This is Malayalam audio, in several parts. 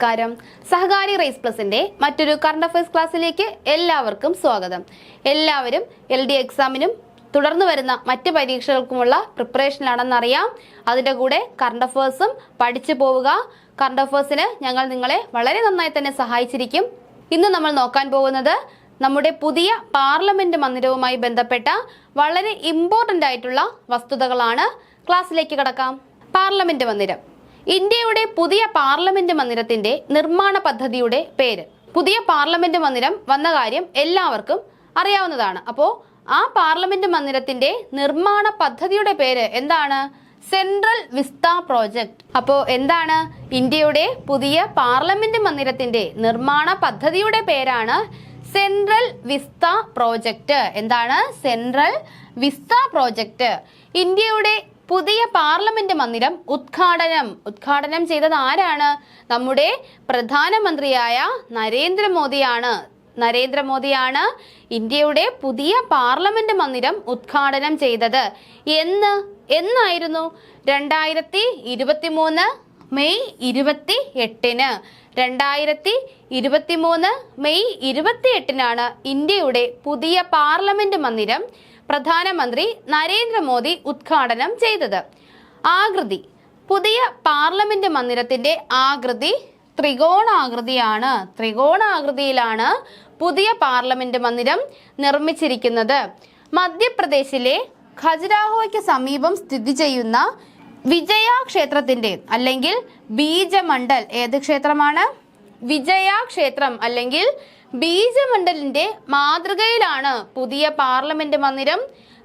നമസ്കാരം. സഹകാരി റൈസ് പ്ലസിന്റെ മറ്റൊരു കറണ്ട് അഫയേഴ്സ് ക്ലാസ്സിലേക്ക് എല്ലാവർക്കും സ്വാഗതം. എല്ലാവരും എൽ ഡി എക്സാമിനും തുടർന്ന് വരുന്ന മറ്റ് പരീക്ഷകൾക്കുമുള്ള പ്രിപ്പറേഷനിലാണെന്നറിയാം അതിന്റെ കൂടെ കറണ്ട് അഫയേഴ്സും പഠിച്ചു പോവുക. കറണ്ട് അഫയേഴ്സിന് ഞങ്ങൾ നിങ്ങളെ വളരെ നന്നായി തന്നെ സഹായിച്ചിരിക്കും. ഇന്ന് നമ്മൾ നോക്കാൻ പോകുന്നത് നമ്മുടെ പുതിയ പാർലമെന്റ് മന്ദിരവുമായി ബന്ധപ്പെട്ട വളരെ ഇമ്പോർട്ടന്റ് ആയിട്ടുള്ള വസ്തുതകളാണ്. ക്ലാസ്സിലേക്ക് കടക്കാം. പാർലമെന്റ് മന്ദിരം. ഇന്ത്യയുടെ പുതിയ പാർലമെന്റ് മന്ദിരത്തിന്റെ നിർമ്മാണ പദ്ധതിയുടെ പേര്. പുതിയ പാർലമെന്റ് മന്ദിരം വന്ന കാര്യം എല്ലാവർക്കും അറിയാവുന്നതാണ്. അപ്പോൾ ആ പാർലമെന്റ് മന്ദിരത്തിന്റെ നിർമ്മാണ പദ്ധതിയുടെ പേര് എന്താണ്? സെൻട്രൽ വിസ്ത പ്രോജക്റ്റ് അപ്പോൾ എന്താണ് ഇന്ത്യയുടെ പുതിയ പാർലമെന്റ് മന്ദിരത്തിന്റെ നിർമ്മാണ പദ്ധതിയുടെ പേരാണ് സെൻട്രൽ വിസ്ത പ്രോജക്റ്റ് എന്താണ്? സെൻട്രൽ വിസ്ത പ്രോജക്റ്റ് ഇന്ത്യയുടെ പുതിയ പാർലമെന്റ് മന്ദിരം ഉദ്ഘാടനം. ഉദ്ഘാടനം ചെയ്തത് ആരാണ്? നമ്മുടെ പ്രധാനമന്ത്രിയായ നരേന്ദ്രമോദിയാണ്. നരേന്ദ്രമോദിയാണ് ഇന്ത്യയുടെ പുതിയ പാർലമെന്റ് മന്ദിരം ഉദ്ഘാടനം ചെയ്തത്. എന്ന് എന്നായിരുന്നു? രണ്ടായിരത്തി ഇരുപത്തി മൂന്ന് മെയ് ഇരുപത്തി എട്ടിന് രണ്ടായിരത്തി ഇരുപത്തി മൂന്ന് മെയ് ഇരുപത്തി എട്ടിനാണ് ഇന്ത്യയുടെ പുതിയ പാർലമെന്റ് മന്ദിരം പ്രധാനമന്ത്രി നരേന്ദ്രമോദി ഉദ്ഘാടനം ചെയ്തത്. ആകൃതി. പുതിയ പാർലമെന്റ് മന്ദിരത്തിന്റെ ആകൃതി ത്രികോണാകൃതിയാണ്. ത്രികോണാകൃതിയിലാണ് പുതിയ പാർലമെന്റ് മന്ദിരം നിർമ്മിച്ചിരിക്കുന്നത്. മധ്യപ്രദേശിലെ ഖജുരാഹോയ്ക്ക് സമീപം സ്ഥിതി ചെയ്യുന്ന വിജയ ക്ഷേത്രത്തിന്റെ അല്ലെങ്കിൽ ബീജമണ്ഡൽ ഏത് ക്ഷേത്രമാണ്? വിജയ ക്ഷേത്രം അല്ലെങ്കിൽ ബീജമണ്ഡലിന്റെ മാതൃകയിലാണ് പുതിയ പാർലമെന്റ് മന്ദിരം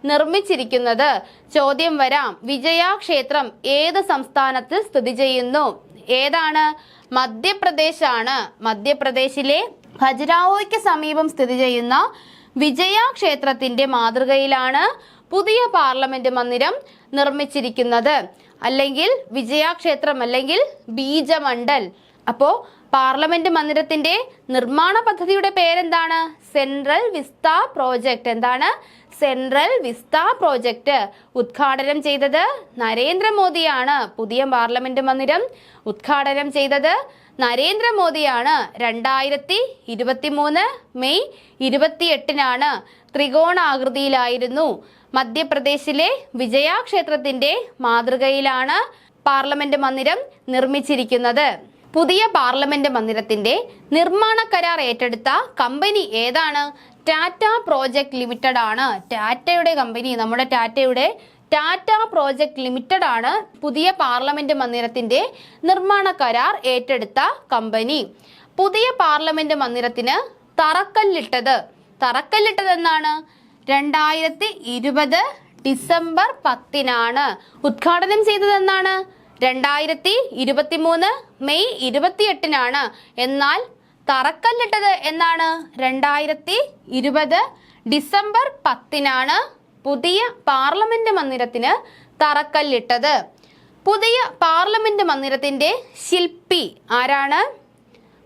നിർമ്മിച്ചിരിക്കുന്നത്. ചോദ്യം വരാം വിജയ ക്ഷേത്രം ഏത് സംസ്ഥാനത്ത് സ്ഥിതി ചെയ്യുന്നു? ഏതാണ്? മധ്യപ്രദേശാണ്. മധ്യപ്രദേശിലെ ഖജുരാഹോയ്ക്ക് സമീപം സ്ഥിതി ചെയ്യുന്ന വിജയ ക്ഷേത്രത്തിന്റെ മാതൃകയിലാണ് പുതിയ പാർലമെന്റ് മന്ദിരം നിർമ്മിച്ചിരിക്കുന്നത്. അല്ലെങ്കിൽ വിജയ ക്ഷേത്രം അല്ലെങ്കിൽ ബീജമണ്ഡൽ. അപ്പോ പാർലമെന്റ് മന്ദിരത്തിന്റെ നിർമ്മാണ പദ്ധതിയുടെ പേരെന്താണ്? സെൻട്രൽ വിസ്ത പ്രോജക്റ്റ് എന്താണ്? സെൻട്രൽ വിസ്ത പ്രോജക്റ്റ് ഉദ്ഘാടനം ചെയ്തത് നരേന്ദ്രമോദിയാണ്. പുതിയ പാർലമെന്റ് മന്ദിരം ഉദ്ഘാടനം ചെയ്തത് നരേന്ദ്രമോദിയാണ്. രണ്ടായിരത്തി ഇരുപത്തി മൂന്ന് മെയ് ഇരുപത്തിയെട്ടിനാണ് ത്രികോണാകൃതിയിലായിരുന്നു. മധ്യപ്രദേശിലെ വിജയ ക്ഷേത്രത്തിന്റെ മാതൃകയിലാണ് പാർലമെന്റ് മന്ദിരം നിർമ്മിച്ചിരിക്കുന്നത്. പുതിയ പാർലമെന്റ് മന്ദിരത്തിന്റെ നിർമ്മാണ കരാർ ഏറ്റെടുത്ത കമ്പനി ഏതാണ്? ടാറ്റ പ്രോജക്ട് ലിമിറ്റഡ് ആണ്. ടാറ്റയുടെ കമ്പനി നമ്മുടെ ടാറ്റയുടെ ടാറ്റ പ്രോജക്ട് ലിമിറ്റഡ് ആണ് പുതിയ പാർലമെന്റ് മന്ദിരത്തിന്റെ നിർമ്മാണ കരാർ ഏറ്റെടുത്ത കമ്പനി. പുതിയ പാർലമെന്റ് മന്ദിരത്തിന് തറക്കല്ലിട്ടത്. തറക്കല്ലിട്ടത് എന്നാണ്? രണ്ടായിരത്തി ഇരുപത് ഡിസംബർ പത്തിനാണ്. ഉദ്ഘാടനം ചെയ്തത് എന്നാണ്? രണ്ടായിരത്തി ഇരുപത്തി മൂന്ന് മെയ് ഇരുപത്തിയെട്ടിനാണ്. എന്നാൽ തറക്കല്ലിട്ടത് എന്നാണ്. രണ്ടായിരത്തി ഇരുപത് ഡിസംബർ പത്തിനാണ് പുതിയ പാർലമെന്റ് മന്ദിരത്തിന് തറക്കല്ലിട്ടത്. പുതിയ പാർലമെന്റ് മന്ദിരത്തിന്റെ ശില്പി ആരാണ്?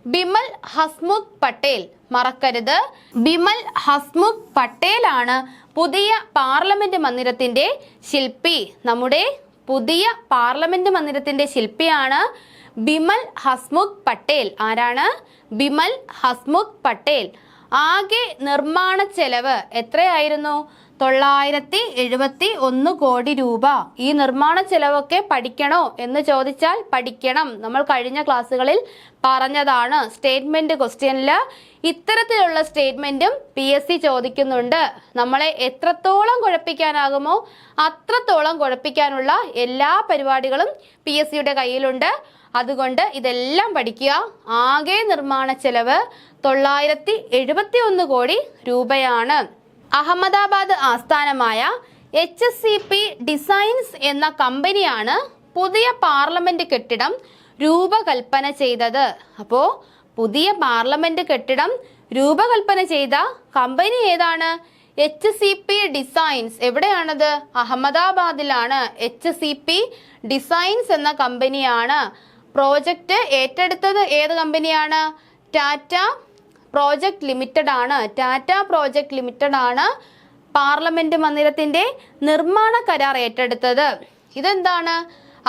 ബിമൽ ഹസ്മുഖ് പട്ടേൽ. മറക്കരുത്. ബിമൽ ഹസ്മുഖ് പട്ടേലാണ് പുതിയ പാർലമെന്റ് മന്ദിരത്തിന്റെ ശില്പി. നമ്മുടെ പുതിയ പാർലമെന്റ് മന്ദിരത്തിന്റെ ശില്പിയാണ് ബിമൽ ഹസ്മുഖ് പട്ടേൽ. ആരാണ്? ബിമൽ ഹസ്മുഖ് പട്ടേൽ. ആകെ നിർമ്മാണ ചെലവ് എത്രയായിരുന്നു? തൊള്ളായിരത്തി എഴുപത്തി ഒന്ന് കോടി രൂപ. ഈ നിർമ്മാണ ചെലവൊക്കെ പഠിക്കണോ എന്ന് ചോദിച്ചാൽ പഠിക്കണം. നമ്മൾ കഴിഞ്ഞ ക്ലാസ്സുകളിൽ പറഞ്ഞതാണ് സ്റ്റേറ്റ്മെന്റ് ക്വസ്റ്റ്യനിൽ ഇത്തരത്തിലുള്ള സ്റ്റേറ്റ്മെന്റും പി എസ് സി ചോദിക്കുന്നുണ്ട്. നമ്മളെ എത്രത്തോളം കുഴപ്പിക്കാനാകുമോ അത്രത്തോളം കുഴപ്പിക്കാനുള്ള എല്ലാ പരിപാടികളും പി എസ് സിയുടെ കയ്യിലുണ്ട്. അതുകൊണ്ട് ഇതെല്ലാം പഠിക്കുക. ആകെ നിർമ്മാണ ചെലവ് തൊള്ളായിരത്തി എഴുപത്തി ഒന്ന് കോടി രൂപയാണ്. അഹമ്മദാബാദ് ആസ്ഥാനമായ H S C P designs എന്ന കമ്പനിയാണ് പുതിയ പാർലമെന്റ് കെട്ടിടം രൂപകൽപ്പന ചെയ്തത്. അപ്പോൾ പുതിയ പാർലമെന്റ് കെട്ടിടം രൂപകൽപ്പന ചെയ്ത കമ്പനി ഏതാണ്? H C P designs. എവിടെയാണത്? അഹമ്മദാബാദിലാണ്. എച്ച് സി പി ഡിസൈൻസ് എന്ന കമ്പനിയാണ്. പ്രോജക്റ്റ് ഏറ്റെടുത്തത് ഏത് കമ്പനിയാണ്? ടാറ്റ പ്രോജക്ട് ലിമിറ്റഡ് ആണ് ടാറ്റ പ്രോജക്ട് ലിമിറ്റഡ് ആണ് പാർലമെന്റ് മന്ദിരത്തിന്റെ നിർമ്മാണ കരാർ ഏറ്റെടുത്തത്. ഇതെന്താണ്?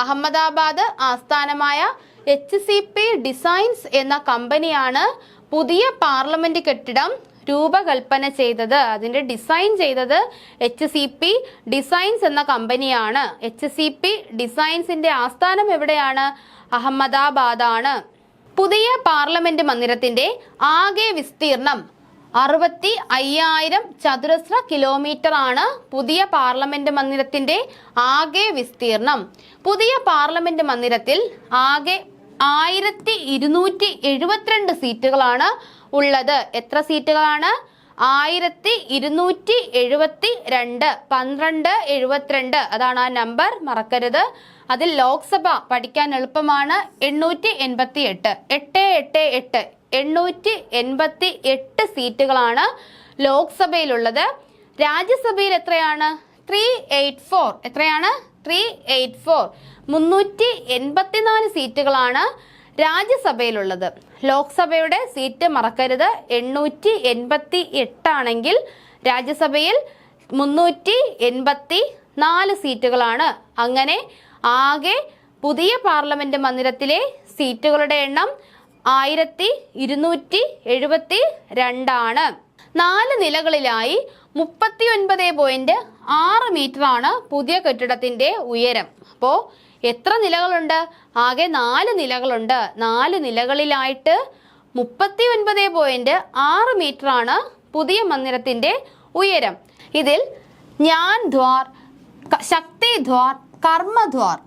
അഹമ്മദാബാദ് ആസ്ഥാനമായ എച്ച് സി പി ഡിസൈൻസ് എന്ന കമ്പനിയാണ് പുതിയ പാർലമെന്റ് കെട്ടിടം രൂപകൽപ്പന ചെയ്തത്. അതിന്റെ ഡിസൈൻ ചെയ്തത് എച്ച് സി പി ഡിസൈൻസ് എന്ന കമ്പനിയാണ്. എച്ച് സി പി ഡിസൈൻസിന്റെ ആസ്ഥാനം എവിടെയാണ്? അഹമ്മദാബാദാണ്. പുതിയ പാർലമെന്റ് മന്ദിരത്തിന്റെ ആകെ വിസ്തീർണം അറുപത്തി അയ്യായിരം ചതുരശ്ര കിലോമീറ്റർ ആണ് പുതിയ പാർലമെന്റ് മന്ദിരത്തിന്റെ ആകെ വിസ്തീർണം. പുതിയ പാർലമെന്റ് മന്ദിരത്തിൽ ആകെ ആയിരത്തി ഇരുന്നൂറ്റി എഴുപത്തിരണ്ട് സീറ്റുകളാണ് ഉള്ളത്. എത്ര സീറ്റുകളാണ്? ആയിരത്തി ഇരുന്നൂറ്റി എഴുപത്തി രണ്ട് പന്ത്രണ്ട് എഴുപത്തിരണ്ട്. അതാണ് ആ നമ്പർ. മറക്കരുത്. അതിൽ ലോക്സഭ പഠിക്കാൻ എളുപ്പമാണ്. എണ്ണൂറ്റി എൺപത്തി എട്ട് എട്ട് എട്ട്. എട്ട് എണ്ണൂറ്റി എൺപത്തി എട്ട് സീറ്റുകളാണ് ലോക്സഭയിലുള്ളത്. രാജ്യസഭയിൽ എത്രയാണ്? Three eight four. എത്രയാണ്? Three eight four. മുന്നൂറ്റി എൺപത്തിനാല് സീറ്റുകളാണ് രാജ്യസഭയിലുള്ളത്. ലോക്സഭയുടെ സീറ്റ് മറക്കരുത്. എണ്ണൂറ്റി എൺപത്തി എട്ടാണെങ്കിൽ രാജ്യസഭയിൽ മുന്നൂറ്റി എൺപത്തി നാല് സീറ്റുകളാണ്. അങ്ങനെ ആകെ പുതിയ പാർലമെന്റ് മന്ദിരത്തിലെ സീറ്റുകളുടെ എണ്ണം ആയിരത്തി ഇരുന്നൂറ്റി എഴുപത്തി രണ്ടാണ് നാല് നിലകളിലായി മുപ്പത്തി ഒൻപത് പോയിന്റ് ആറ് മീറ്റർ ആണ് പുതിയ കെട്ടിടത്തിന്റെ ഉയരം. അപ്പോൾ എത്ര നിലകളുണ്ട്? ആകെ നാല് നിലകളുണ്ട്. നാല് നിലകളിലായിട്ട് മുപ്പത്തി ഒൻപത് പോയിന്റ് ആറ് മീറ്റർ ആണ് പുതിയ മന്ദിരത്തിന്റെ ഉയരം. ഇതിൽ ജ്ഞാൻ ദ്വാർ ശക്തി ദ്വാർ കർമ്മദ്വാർ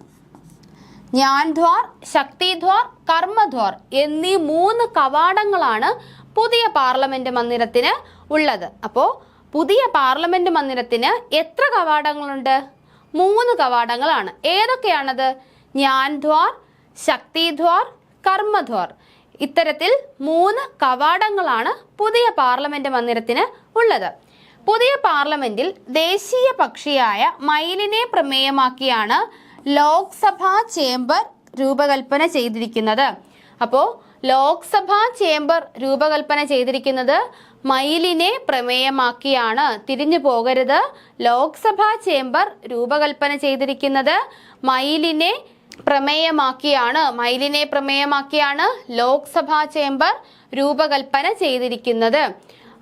ജ്ഞാൻദ്വാർ ശക്തിദ്വാർ കർമ്മദ്വാർ എന്നീ മൂന്ന് കവാടങ്ങളാണ് പുതിയ പാർലമെന്റ് മന്ദിരത്തിന് ഉള്ളത്. അപ്പോൾ പുതിയ പാർലമെന്റ് മന്ദിരത്തിന് എത്ര കവാടങ്ങളുണ്ട്? മൂന്ന് കവാടങ്ങളാണ്. ഏതൊക്കെയാണത്? ജ്ഞാൻദ്വാർ ശക്തിദ്വാർ കർമ്മദ്വാർ ഇത്തരത്തിൽ മൂന്ന് കവാടങ്ങളാണ് പുതിയ പാർലമെന്റ് മന്ദിരത്തിന് ഉള്ളത്. പുതിയ പാർലമെന്റിൽ ദേശീയ പക്ഷിയായ മയിലിനെ പ്രമേയമാക്കിയാണ് ലോക്സഭാ ചേംബർ രൂപകൽപ്പന ചെയ്തിരിക്കുന്നത്. അപ്പോൾ ലോക്സഭാ ചേംബർ രൂപകൽപ്പന ചെയ്തിരിക്കുന്നത് മയിലിനെ പ്രമേയമാക്കിയാണ് തിരിഞ്ഞു പോകരുത്. ലോക്സഭാ ചേംബർ രൂപകൽപ്പന ചെയ്തിരിക്കുന്നത് മയിലിനെ പ്രമേയമാക്കിയാണ്. മയിലിനെ പ്രമേയമാക്കിയാണ് ലോക്സഭാ ചേംബർ രൂപകൽപ്പന ചെയ്തിരിക്കുന്നത്.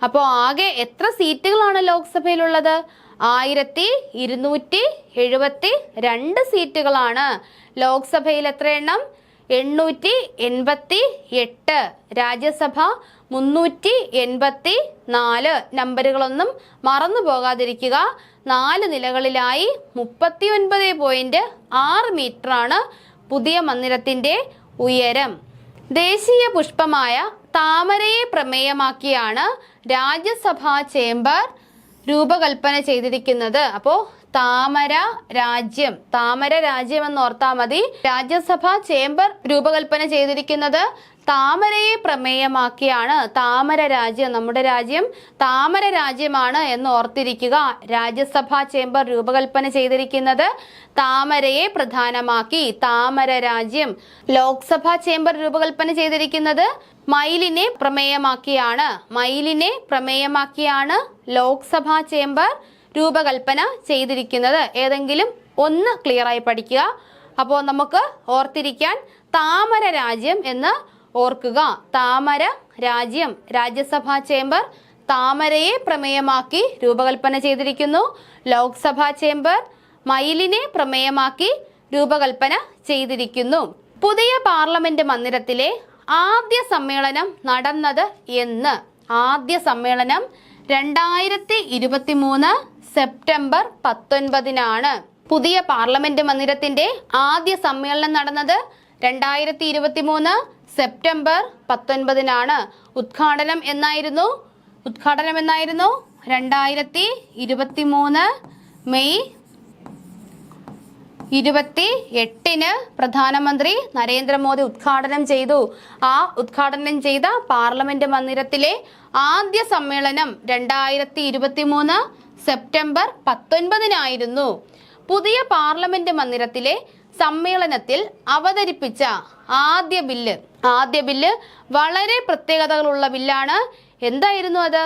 അപ്പോൾ ആകെ എത്ര സീറ്റുകളാണ് ലോക്സഭയിലുള്ളത്? ആയിരത്തി ഇരുന്നൂറ്റി എഴുപത്തി രണ്ട് സീറ്റുകളാണ് ലോക്സഭയിൽ എത്ര എണ്ണം? എണ്ണൂറ്റി എൺപത്തി എട്ട് രാജ്യസഭ മുന്നൂറ്റി എൺപത്തി നാല് നമ്പറുകളൊന്നും മറന്നു പോകാതിരിക്കുക. നാല് നിലകളിലായി മുപ്പത്തി ഒൻപത് പോയിന്റ് ആറ് മീറ്ററാണ് പുതിയ മന്ദിരത്തിന്റെ ഉയരം. ദേശീയ പുഷ്പമായ താമരയെ പ്രമേയമാക്കിയാണ് രാജ്യസഭാ ചേംബർ രൂപകൽപ്പന ചെയ്തിരിക്കുന്നത്. അപ്പോൾ താമര രാജ്യം. താമര രാജ്യം എന്ന് ഓർത്താൽ മതി. രാജ്യസഭ ചേംബർ രൂപകൽപ്പന ചെയ്തിരിക്കുന്നത് താമരയെ പ്രമേയമാക്കിയാണ്. താമര രാജ്യം നമ്മുടെ രാജ്യം. താമര രാജ്യമാണ് എന്ന് ഓർത്തിരിക്കുക. രാജ്യസഭാ ചേംബർ രൂപകൽപ്പന ചെയ്തിരിക്കുന്നത് താമരയെ പ്രധാനമാക്കി. താമര രാജ്യം. ലോക്സഭാ ചേംബർ രൂപകൽപ്പന ചെയ്തിരിക്കുന്നത് മയിലിനെ പ്രമേയമാക്കിയാണ്. മയിലിനെ പ്രമേയമാക്കിയാണ് ലോക്സഭാ ചേംബർ രൂപകൽപ്പന ചെയ്തിരിക്കുന്നത്. ഏതെങ്കിലും ഒന്ന് ക്ലിയറായി പഠിക്കുക. അപ്പോൾ നമുക്ക് ഓർത്തിരിക്കാൻ താമര രാജ്യം എന്ന് ഓർക്കുക. താമര രാജ്യം രാജ്യസഭാ ചേംബർ താമരയെ പ്രമേയമാക്കി രൂപകൽപ്പന ചെയ്തിരിക്കുന്നു. ലോക്സഭാ ചേംബർ മയിലിനെ പ്രമേയമാക്കി രൂപകൽപ്പന ചെയ്തിരിക്കുന്നു. പുതിയ പാർലമെന്റ് മന്ദിരത്തിലെ ആദ്യ സമ്മേളനം നടന്നത് എന്ന്. ആദ്യ സമ്മേളനം രണ്ടായിരത്തി ഇരുപത്തി മൂന്ന് സെപ്റ്റംബർ പത്തൊൻപതിനാണ്. പുതിയ പാർലമെന്റ് മന്ദിരത്തിന്റെ ആദ്യ സമ്മേളനം നടന്നത് രണ്ടായിരത്തി ഇരുപത്തി മൂന്ന് സെപ്റ്റംബർ പത്തൊൻപതിനാണ്. ഉദ്ഘാടനം എന്നായിരുന്നു? ഉദ്ഘാടനം എന്നായിരുന്നു? രണ്ടായിരത്തി ഇരുപത്തി മൂന്ന് മെയ് ഇരുപത്തി എട്ടിന് പ്രധാനമന്ത്രി നരേന്ദ്രമോദി ഉദ്ഘാടനം ചെയ്തു. ആ ഉദ്ഘാടനം ചെയ്ത പാർലമെന്റ് മന്ദിരത്തിലെ ആദ്യ സമ്മേളനം രണ്ടായിരത്തി ഇരുപത്തി മൂന്ന് സെപ്റ്റംബർ പത്തൊൻപതിനായിരുന്നു. പുതിയ പാർലമെന്റ് മന്ദിരത്തിലെ സമ്മേളനത്തിൽ അവതരിപ്പിച്ച ആദ്യ ബില്ല്. ആദ്യ ബില്ല് വളരെ പ്രത്യേകതകളുള്ള ബില്ലാണ്. എന്തായിരുന്നു അത്?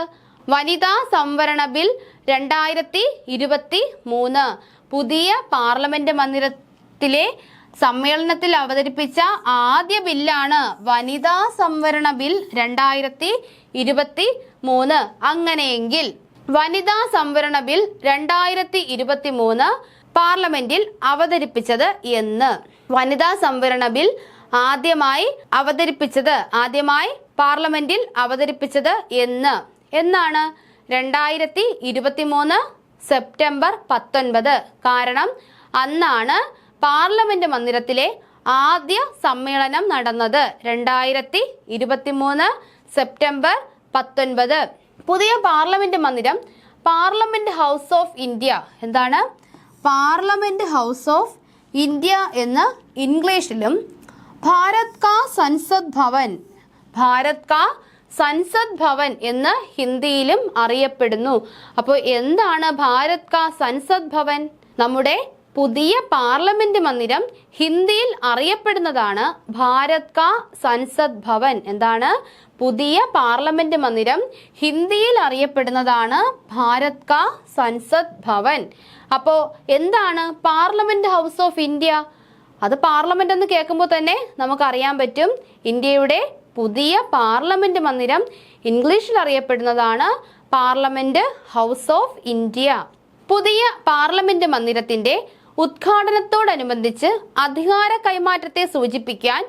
വനിതാ സംവരണ ബിൽ രണ്ടായിരത്തി ഇരുപത്തി മൂന്ന് പുതിയ പാർലമെന്റ് മന്ദിരത്തിലെ സമ്മേളനത്തിൽ അവതരിപ്പിച്ച ആദ്യ ബില്ലാണ് വനിതാ സംവരണ ബിൽ രണ്ടായിരത്തി ഇരുപത്തി മൂന്ന് അങ്ങനെയെങ്കിൽ വനിതാ സംവരണ ബിൽ രണ്ടായിരത്തി ഇരുപത്തി മൂന്ന് പാർലമെന്റിൽ അവതരിപ്പിച്ചത് എന്ന്. വനിതാ സംവരണ ബിൽ ആദ്യമായി അവതരിപ്പിച്ചത് ആദ്യമായി പാർലമെന്റിൽ അവതരിപ്പിച്ചത് എന്ന്. എന്നാണ് രണ്ടായിരത്തി ഇരുപത്തി മൂന്ന് സെപ്റ്റംബർ പത്തൊൻപത്. കാരണം അന്നാണ് പാർലമെന്റ് മന്ദിരത്തിലെ ആദ്യ സമ്മേളനം നടന്നത് രണ്ടായിരത്തി ഇരുപത്തി മൂന്ന് സെപ്റ്റംബർ പത്തൊൻപത്. പുതിയ പാർലമെന്റ് മന്ദിരം പാർലമെന്റ് ഹൗസ് ഓഫ് ഇന്ത്യ. എന്താണ്? പാർലമെന്റ് ഹൗസ് ഓഫ് ഇന്ത്യ എന്ന് ഇംഗ്ലീഷിലും ഭാരത് കാ സൻസദ് ഭവൻ ഭാരത് കാ സൻസദ് ഭവൻ എന്ന് ഹിന്ദിയിലും അറിയപ്പെടുന്നു. അപ്പോൾ എന്താണ് ഭാരത് കാ സൻസദ് ഭവൻ? നമ്മുടെ പുതിയ പാർലമെന്റ് മന്ദിരം ഹിന്ദിയിൽ അറിയപ്പെടുന്നതാണ് ഭാരത് കാ സൻസദ് ഭവൻ. എന്താണ്? പുതിയ പാർലമെന്റ് മന്ദിരം ഹിന്ദിയിൽ അറിയപ്പെടുന്നതാണ് ഭാരത് കാ സൻസദ് ഭവൻ. അപ്പോ എന്താണ് പാർലമെന്റ് ഹൗസ് ഓഫ് ഇന്ത്യ? അത് പാർലമെന്റ് എന്ന് കേൾക്കുമ്പോൾ തന്നെ നമുക്ക് അറിയാൻ പറ്റും ഇന്ത്യയുടെ പുതിയ പാർലമെന്റ് മന്ദിരം ഇംഗ്ലീഷിൽ അറിയപ്പെടുന്നതാണ് പാർലമെന്റ് ഹൗസ് ഓഫ് ഇന്ത്യ. പുതിയ പാർലമെന്റ് മന്ദിരത്തിന്റെ ഉദ്ഘാടനത്തോടനുബന്ധിച്ച് അധികാര കൈമാറ്റത്തെ സൂചിപ്പിക്കാൻ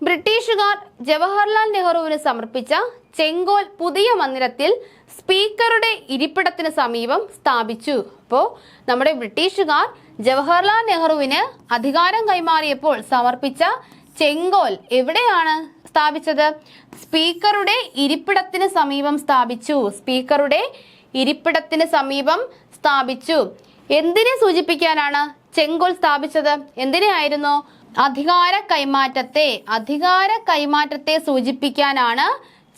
ബ്രിട്ടീഷുകാർ ജവഹർലാൽ നെഹ്റുവിന് സമർപ്പിച്ച ചെങ്കോൽ പുതിയ മന്ദിരത്തിൽ സ്പീക്കറുടെ ഇരിപ്പിടത്തിന് സമീപം സ്ഥാപിച്ചു. അപ്പോൾ നമ്മുടെ ബ്രിട്ടീഷുകാർ ജവഹർലാൽ നെഹ്റുവിന് അധികാരം കൈമാറിയപ്പോൾ സമർപ്പിച്ച ചെങ്കോൽ എവിടെയാണ് സ്ഥാപിച്ചത്? സ്പീക്കറുടെ ഇരിപ്പിടത്തിന് സമീപം സ്ഥാപിച്ചു. സ്പീക്കറുടെ ഇരിപ്പിടത്തിന് സമീപം സ്ഥാപിച്ചു. എന്തിനെ സൂചിപ്പിക്കാനാണ് ചെങ്കോൽ സ്ഥാപിച്ചത് എന്തിനായിരുന്നു അധികാര കൈമാറ്റത്തെ അധികാര കൈമാറ്റത്തെ സൂചിപ്പിക്കാനാണ്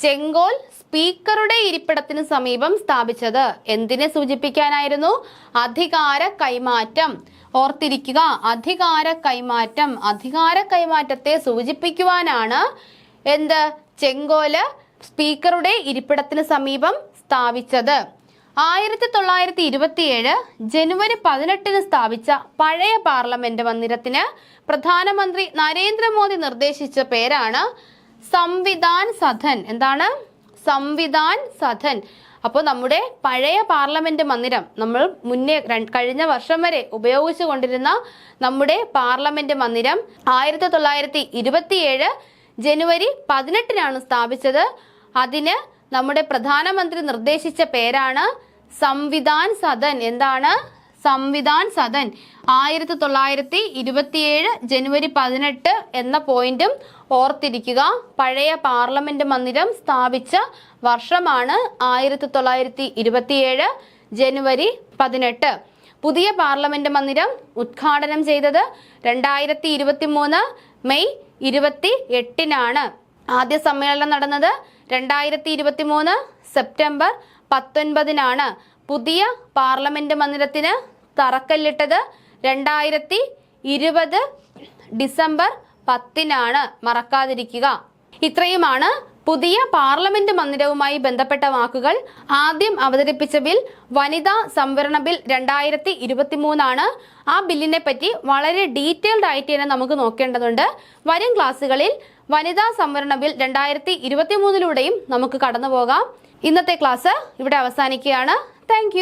ചെങ്കോൽ സ്പീക്കറുടെ ഇരിപ്പിടത്തിന് സമീപം സ്ഥാപിച്ചത്. എന്തിനെ സൂചിപ്പിക്കാനായിരുന്നു? അധികാര കൈമാറ്റം. ഓർത്തിരിക്കുക അധികാര കൈമാറ്റം അധികാര കൈമാറ്റത്തെ സൂചിപ്പിക്കുവാനാണ് എന്ത്? ചെങ്കോൽ സ്പീക്കറുടെ ഇരിപ്പിടത്തിന് സമീപം സ്ഥാപിച്ചത്. ആയിരത്തി തൊള്ളായിരത്തി ഇരുപത്തിയേഴ് ജനുവരി പതിനെട്ടിന് സ്ഥാപിച്ച പഴയ പാർലമെന്റ് മന്ദിരത്തിന് പ്രധാനമന്ത്രി നരേന്ദ്രമോദി നിർദ്ദേശിച്ച പേരാണ് സംവിധാൻ സദൻ എന്താണ്? സംവിധാൻ സദൻ അപ്പോൾ നമ്മുടെ പഴയ പാർലമെന്റ് മന്ദിരം നമ്മൾ മുന്നേ കഴിഞ്ഞ വർഷം വരെ ഉപയോഗിച്ചു കൊണ്ടിരുന്ന നമ്മുടെ പാർലമെന്റ് മന്ദിരം ആയിരത്തി തൊള്ളായിരത്തി ഇരുപത്തിയേഴ് ജനുവരി പതിനെട്ടിനാണ് സ്ഥാപിച്ചത്. അതിന് നമ്മുടെ പ്രധാനമന്ത്രി നിർദ്ദേശിച്ച പേരാണ് സംവിധാൻ സദൻ. എന്താണ്? സംവിധാൻ സദൻ. ആയിരത്തി തൊള്ളായിരത്തി ഇരുപത്തിയേഴ് ജനുവരി പതിനെട്ട് എന്ന പോയിന്റും ഓർത്തിരിക്കുക. പഴയ പാർലമെന്റ് മന്ദിരം സ്ഥാപിച്ച വർഷമാണ് ആയിരത്തി തൊള്ളായിരത്തി ഇരുപത്തിയേഴ് ജനുവരി പതിനെട്ട്. പുതിയ പാർലമെന്റ് മന്ദിരം ഉദ്ഘാടനം ചെയ്തത് രണ്ടായിരത്തി ഇരുപത്തി മൂന്ന് മെയ് ഇരുപത്തി എട്ടിനാണ് ആദ്യ സമ്മേളനം നടന്നത് രണ്ടായിരത്തി ഇരുപത്തി മൂന്ന് സെപ്റ്റംബർ പത്തൊൻപതിനാണ്. പുതിയ പാർലമെന്റ് മന്ദിരത്തിന് തറക്കല്ലിട്ടത് രണ്ടായിരത്തി ഇരുപത് ഡിസംബർ പത്തിനാണ്. മറക്കാതിരിക്കുക. ഇത്രയുമാണ് പുതിയ പാർലമെന്റ് മന്ദിരവുമായി ബന്ധപ്പെട്ട വാക്കുകൾ ആദ്യം അവതരിപ്പിച്ച ബിൽ വനിതാ സംവരണ ബിൽ രണ്ടായിരത്തി ഇരുപത്തി മൂന്നാണ് ആ ബില്ലിനെ പറ്റി വളരെ ഡീറ്റെയിൽഡ് ആയിട്ട് തന്നെ നമുക്ക് നോക്കേണ്ടതുണ്ട്. വരും ക്ലാസ്സുകളിൽ വനിതാ സംവരണ ബിൽ രണ്ടായിരത്തി ഇരുപത്തി മൂന്നിലൂടെയും നമുക്ക് കടന്നു പോകാം ഇന്നത്തെ ക്ലാസ് ഇവിടെ അവസാനിക്കുകയാണ്. താങ്ക്